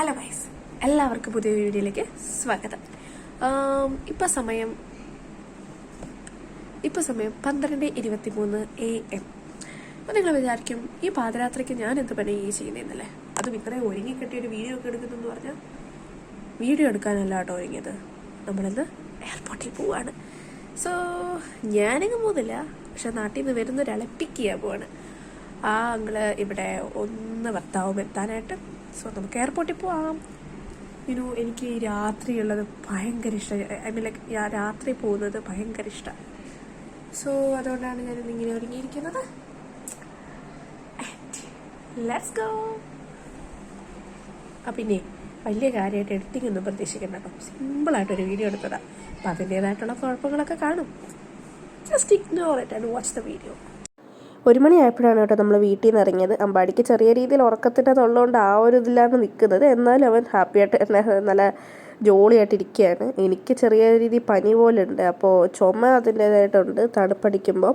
Hello guys എല്ലാവർക്കും പുതിയ വീഡിയോയിലേക്ക് സ്വാഗതം. ഇപ്പം സമയം ഇപ്പം സമയം പന്ത്രണ്ട് ഇരുപത്തി മൂന്ന് എ എം. അപ്പം നിങ്ങൾ വിചാരിക്കും ഈ പാദരാത്രിക്ക് ഞാൻ എന്ത് പണി ഈ ചെയ്യുന്നതെന്നല്ലേ അതും ഇത്രയും ഒരുങ്ങി കെട്ടിയ ഒരു വീഡിയോ ഒക്കെ എടുക്കുന്നതെന്ന് പറഞ്ഞാൽ വീഡിയോ എടുക്കാനല്ല കേട്ടോ ഒരുങ്ങിയത്. നമ്മളിന്ന് എയർപോർട്ടിൽ പോവാണ്. സോ ഞാനങ്ങ് പോകുന്നില്ല പക്ഷെ നാട്ടിൽ നിന്ന് വരുന്ന ഒരാളെ പിക്ക് ചെയ്യാൻ പോവാണ്. ആ അങ്ങൾ ഇവിടെ ഒന്ന് ഭർത്താവും എത്താനായിട്ട് സോ നമുക്ക് എയർപോർട്ടിൽ പോവാം. ഇനു എനിക്ക് ഈ രാത്രിയുള്ളത് ഭയങ്കര ഇഷ്ടം. ഐ മീൻ ലൈക്ക് രാത്രി പോകുന്നത് ഭയങ്കര ഇഷ്ടമാണ് സോ അതുകൊണ്ടാണ് ഞാൻ ഇങ്ങനെ ഒരുങ്ങിയിരിക്കുന്നത്. ലെറ്റ്സ് ഗോ ആ പിന്നെ വലിയ കാര്യമായിട്ട് എഡിറ്റിംഗ് ഒന്നും പ്രതീക്ഷിക്കുന്ന കേട്ടോ. സിമ്പിളായിട്ടൊരു വീഡിയോ എടുത്തതാണ് അപ്പം അതിന്റേതായിട്ടുള്ള കുഴപ്പങ്ങളൊക്കെ കാണും. Just ignore it and watch the video ഒരു മണിയായപ്പോഴാണ് കേട്ടോ നമ്മൾ വീട്ടിൽ നിന്ന് ഇറങ്ങിയത്. അമ്പാടിക്ക് ചെറിയ രീതിയിൽ ഉറക്കത്തിന്റെ തൊള്ളുകൊണ്ട് ആ ഒരു ഇതിലാണ് നിൽക്കുന്നത്. എന്നാലും അവൻ ഹാപ്പിയായിട്ട് നല്ല ജോളിയായിട്ട് ഇരിക്കുകയാണ്. എനിക്ക് ചെറിയ രീതി പനി പോലെ ഉണ്ട് അപ്പോൾ ചുമ അതിന്റേതായിട്ടുണ്ട്. തണുപ്പടിക്കുമ്പോൾ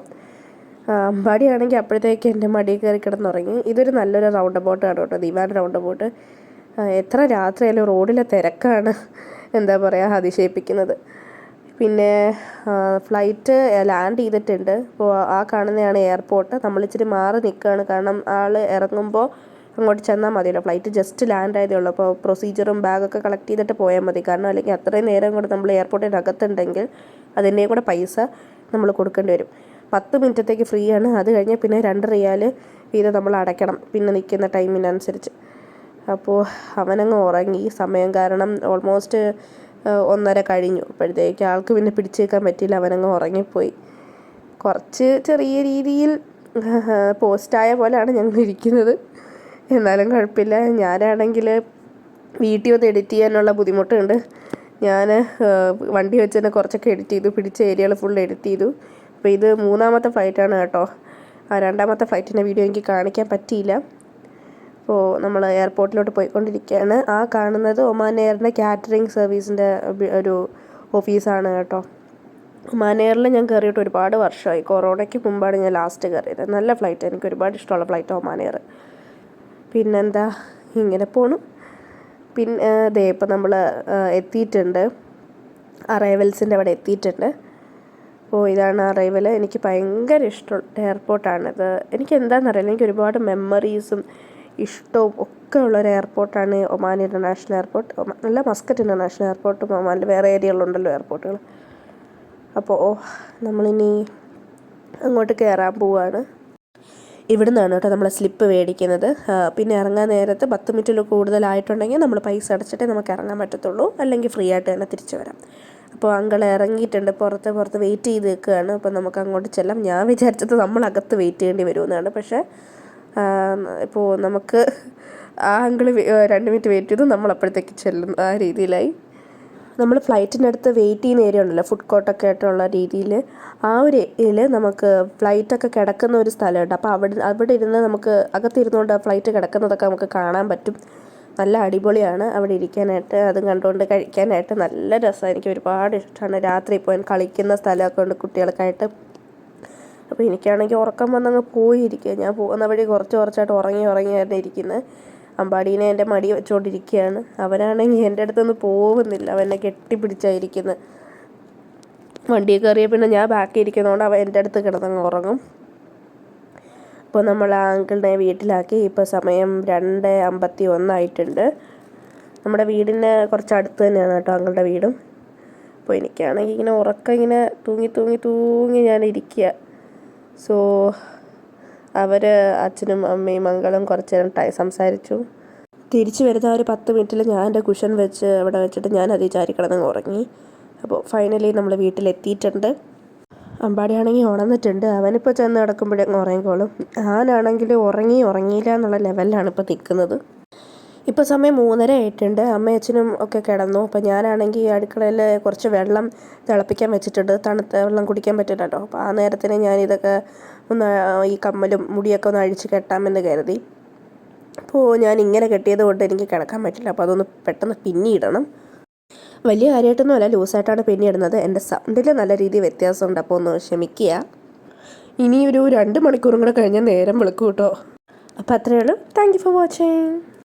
അമ്പാടിയാണെങ്കിൽ അപ്പോഴത്തേക്ക് എന്റെ മടിയിൽ കയറി കിടന്നുറങ്ങി. ഇതൊരു നല്ലൊരു റൗണ്ട് ബോട്ടാണ് കേട്ടോ. ദിവാൻ റൗണ്ട് ബോട്ട് എത്ര രാത്രിയായാലും റോഡിലെ തിരക്കാണ്. എന്താ പറയുക അതിശയിപ്പിക്കുന്നത്. പിന്നെ ഫ്ലൈറ്റ് ലാൻഡ് ചെയ്തിട്ടുണ്ട്. അപ്പോൾ ആ കാണുന്നതാണ് എയർപോർട്ട് നമ്മൾ ഇച്ചിരി മാറി നിൽക്കുകയാണ് കാരണം ആൾ ഇറങ്ങുമ്പോൾ അങ്ങോട്ട് ചെന്നാൽ മതിയല്ലോ. ഫ്ലൈറ്റ് ജസ്റ്റ് ലാൻഡ് ആയതേ ഉള്ളൂ. അപ്പോൾ പ്രൊസീജിയറും ബാഗൊക്കെ കളക്ട് ചെയ്തിട്ട് പോയാൽ മതി. കാരണം അല്ലെങ്കിൽ അത്രയും നേരം കൂടെ നമ്മൾ എയർപോർട്ടിന്റെ അകത്തുണ്ടെങ്കിൽ അതിന്റെയും കൂടെ പൈസ നമ്മൾ കൊടുക്കേണ്ടി വരും. പത്ത് മിനിറ്റത്തേക്ക് ഫ്രീ ആണ്. അത് കഴിഞ്ഞാൽ പിന്നെ രണ്ട് റിയാൽ വീതം നമ്മൾ അടയ്ക്കണം. പിന്നെ നിൽക്കുന്ന ടൈമിനനുസരിച്ച് അപ്പോൾ അവനങ്ങ് ഉറങ്ങി. സമയം കാരണം ഓൾമോസ്റ്റ് ഒന്നര കഴിഞ്ഞു. അപ്പോഴത്തേക്ക് ആൾക്ക് പിന്നെ പിടിച്ചേക്കാൻ പറ്റിയില്ല. അവനങ്ങ് ഉറങ്ങിപ്പോയി. കുറച്ച് ചെറിയ രീതിയിൽ പോസ്റ്റായ പോലെയാണ് ഞങ്ങൾ ഇരിക്കുന്നത്. എന്നാലും കുഴപ്പമില്ല. ഞാനാണെങ്കിൽ വീട്ടിൽ വന്ന് എഡിറ്റ് ചെയ്യാനുള്ള ബുദ്ധിമുട്ടുണ്ട്. ഞാൻ വണ്ടി വെച്ച് തന്നെ കുറച്ചൊക്കെ എഡിറ്റ് ചെയ്തു. പിടിച്ച ഏരിയകൾ ഫുൾ എഡിറ്റ് ചെയ്തു. അപ്പോൾ ഇത് മൂന്നാമത്തെ ഫ്ലൈറ്റാണ് കേട്ടോ. ആ രണ്ടാമത്തെ ഫ്ലൈറ്റിന്റെ വീഡിയോ എനിക്ക് കാണിക്കാൻ പറ്റിയില്ല. അപ്പോൾ നമ്മൾ എയർപോർട്ടിലോട്ട് പോയിക്കൊണ്ടിരിക്കുകയാണ്. ആ കാണുന്നത് ഒമാൻ എയറിന്റെ കാറ്ററിംഗ് സർവീസിന്റെ ഒരു ഓഫീസാണ് കേട്ടോ. ഒമാൻ എയറിൽ ഞാൻ കയറിയിട്ട് ഒരുപാട് വർഷമായി. കൊറോണയ്ക്ക് മുമ്പാണ് ഞാൻ ലാസ്റ്റ് കയറിയത്. നല്ല ഫ്ലൈറ്റ് എനിക്ക് ഒരുപാട് ഇഷ്ടമുള്ള ഫ്ലൈറ്റ് ഒമാൻ എയർ. പിന്നെന്താ? ഇങ്ങനെ പോണു. പിന്നെ ദേ ഇപ്പം നമ്മൾ എത്തിയിട്ടുണ്ട്. അറൈവൽസിന്റെ അവിടെ എത്തിയിട്ടുണ്ട്. അപ്പോൾ ഇതാണ് അറൈവൽ എനിക്ക് ഭയങ്കര ഇഷ്ടമുള്ള എയർപോർട്ടാണിത് എനിക്ക് എന്താണെന്നറിയില്ല. എനിക്ക് ഒരുപാട് മെമ്മറീസും ഇഷ്ടവും ഒക്കെ ഉള്ള ഒരു എയർപോർട്ടാണ് ഒമാൻ ഇന്റർനാഷണൽ എയർപോർട്ട് അല്ല മസ്കറ്റ് ഇന്റർനാഷണൽ എയർപോർട്ടും ഒമാനിൽ വേറെ ഏരിയകളുണ്ടല്ലോ എയർപോർട്ടുകൾ അപ്പോൾ നമ്മളിനി അങ്ങോട്ട് കയറാൻ പോവുകയാണ് ഇവിടെ നിന്നാണ് കേട്ടോ നമ്മൾ സ്ലിപ്പ് മേടിക്കുന്നത്. പിന്നെ ഇറങ്ങാൻ നേരത്ത് പത്ത് മിനിറ്റിൽ കൂടുതലായിട്ടുണ്ടെങ്കിൽ നമ്മൾ പൈസ അടച്ചിട്ടേ നമുക്ക് ഇറങ്ങാൻ പറ്റത്തുള്ളൂ. അല്ലെങ്കിൽ ഫ്രീ ആയിട്ട് തന്നെ തിരിച്ചു വരാം. അപ്പോൾ അങ്കൾ ഇറങ്ങിയിട്ടുണ്ട്. പുറത്ത് പുറത്ത് വെയിറ്റ് ചെയ്ത് നിൽക്കുകയാണ്. അപ്പോൾ നമുക്ക് അങ്ങോട്ട് ചെല്ലാം. ഞാൻ വിചാരിച്ചത് നമ്മൾ അകത്ത് വെയിറ്റ് ചെയ്യേണ്ടി വരുമെന്നാണ്. പക്ഷേ ഇപ്പോൾ നമുക്ക് ആ അങ്കിൾ രണ്ട് മിനിറ്റ് വെയിറ്റ് ചെയ്തു. നമ്മൾ അപ്പോഴത്തേക്ക് ചെല്ലും ആ രീതിയിലായി. നമ്മൾ ഫ്ലൈറ്റിന്റെ അടുത്ത് വെയിറ്റ് ചെയ്യുന്ന ഏരിയ ഉണ്ടല്ലോ ഫുഡ് കോർട്ടൊക്കെ ആയിട്ടുള്ള രീതിയിൽ ആ ഒരു ഏരിയയിൽ നമുക്ക് ഫ്ലൈറ്റൊക്കെ കിടക്കുന്ന ഒരു സ്ഥലമുണ്ട്. അപ്പോൾ അവിടെ അവിടെ ഇരുന്ന് നമുക്ക് അകത്തിരുന്നുകൊണ്ട് ആ ഫ്ലൈറ്റ് കിടക്കുന്നതൊക്കെ നമുക്ക് കാണാൻ പറ്റും. നല്ല അടിപൊളിയാണ് അവിടെ ഇരിക്കാനായിട്ട്. അതും കണ്ടുകൊണ്ട് കഴിക്കാനായിട്ട് നല്ല രസമാണ് എനിക്ക് ഒരുപാട് ഇഷ്ടമാണ് രാത്രി പോയി കളിക്കുന്ന സ്ഥലമൊക്കെ ഉണ്ട് കുട്ടികൾക്കായിട്ട്. അപ്പോൾ എനിക്കാണെങ്കിൽ ഉറക്കം വന്നങ്ങ് പോയിരിക്കുക. ഞാൻ പോകുന്ന വഴി കുറച്ച് കുറച്ചായിട്ട് ഉറങ്ങി ഉറങ്ങിയായിരുന്നു ഇരിക്കുന്നത് അമ്പാടീനെ എന്റെ മടി വെച്ചുകൊണ്ടിരിക്കുകയാണ് അവനാണെങ്കിൽ എന്റെ അടുത്തൊന്നും പോകുന്നില്ല. എന്നെ കെട്ടിപ്പിടിച്ചായിരിക്കുന്നത് വണ്ടിയിൽ കയറിയ പിന്നെ ഞാൻ ബാക്കി ഇരിക്കുന്നതുകൊണ്ട് അവൻ എന്റെ അടുത്ത് കിടന്നങ്ങ് ഉറങ്ങും. അപ്പോൾ നമ്മൾ ആ അങ്കിളിനെ വീട്ടിലാക്കി. ഇപ്പോൾ സമയം രണ്ട് അമ്പത്തി ഒന്നായിട്ടുണ്ട് നമ്മുടെ വീടിന് കുറച്ച് അടുത്ത് തന്നെയാണ് കേട്ടോ അങ്കിളുടെ വീടും. അപ്പോൾ എനിക്കാണെങ്കിൽ ഇങ്ങനെ ഉറക്കം ഇങ്ങനെ തൂങ്ങി തൂങ്ങി തൂങ്ങി ഞാൻ ഇരിക്കുക. സോ അവർ അച്ഛനും അമ്മയും മംഗളും കുറച്ച് നേരം ടൈ സംസാരിച്ചു. തിരിച്ചു വരുന്ന ഒരു പത്ത് മിനിറ്റിൽ ഞാൻ എന്റെ കുഷൻ വെച്ച് അവിടെ വെച്ചിട്ട് ഞാൻ അത് ചാരി കിടന്ന് ഉറങ്ങി. അപ്പോൾ ഫൈനലി നമ്മൾ വീട്ടിലെത്തിയിട്ടുണ്ട്. അമ്പാടിയാണെങ്കിൽ ഉണർന്നിട്ടുണ്ട്. അവനിപ്പോൾ ചെന്ന് കിടക്കുമ്പോഴേക്കും ഉറങ്ങിക്കോളും. ഞാനാണെങ്കിൽ ഉറങ്ങി ഉറങ്ങിയില്ല എന്നുള്ള ലെവലിലാണ് ഇപ്പോൾ നിൽക്കുന്നത്. ഇപ്പോൾ സമയം മൂന്നര ആയിട്ടുണ്ട്. അമ്മയും അച്ഛനും ഒക്കെ കിടന്നു. അപ്പോൾ ഞാനാണെങ്കിൽ അടുക്കളയിൽ കുറച്ച് വെള്ളം തിളപ്പിക്കാൻ വെച്ചിട്ടുണ്ട്. തണുത്ത വെള്ളം കുടിക്കാൻ പറ്റില്ലല്ലോ. അപ്പോൾ ആ നേരത്തിന് ഞാനിതൊക്കെ ഒന്ന് ഈ കമ്മലും മുടിയൊക്കെ ഒന്ന് അഴിച്ച് കെട്ടാമെന്ന് കരുതി. അപ്പോൾ ഞാൻ ഇങ്ങനെ കെട്ടിയത് കൊണ്ട് എനിക്ക് കിടക്കാൻ പറ്റില്ല. അപ്പോൾ അതൊന്ന് പെട്ടെന്ന് പിന്നിയിടണം. വലിയ കാര്യമായിട്ടൊന്നും അല്ല. ലൂസായിട്ടാണ് പിന്നിയിടുന്നത്. എന്റെ സൗണ്ടിൽ നല്ല രീതിയിൽ വ്യത്യാസമുണ്ട്. അപ്പോൾ ഒന്ന് ക്ഷമിക്കുക. ഇനി ഒരു രണ്ട് മണിക്കൂറും കൂടെ കഴിഞ്ഞാൽ നേരം വിളിക്കും കേട്ടോ. അപ്പോൾ അത്രയേ ഉള്ളൂ. Thank you for watching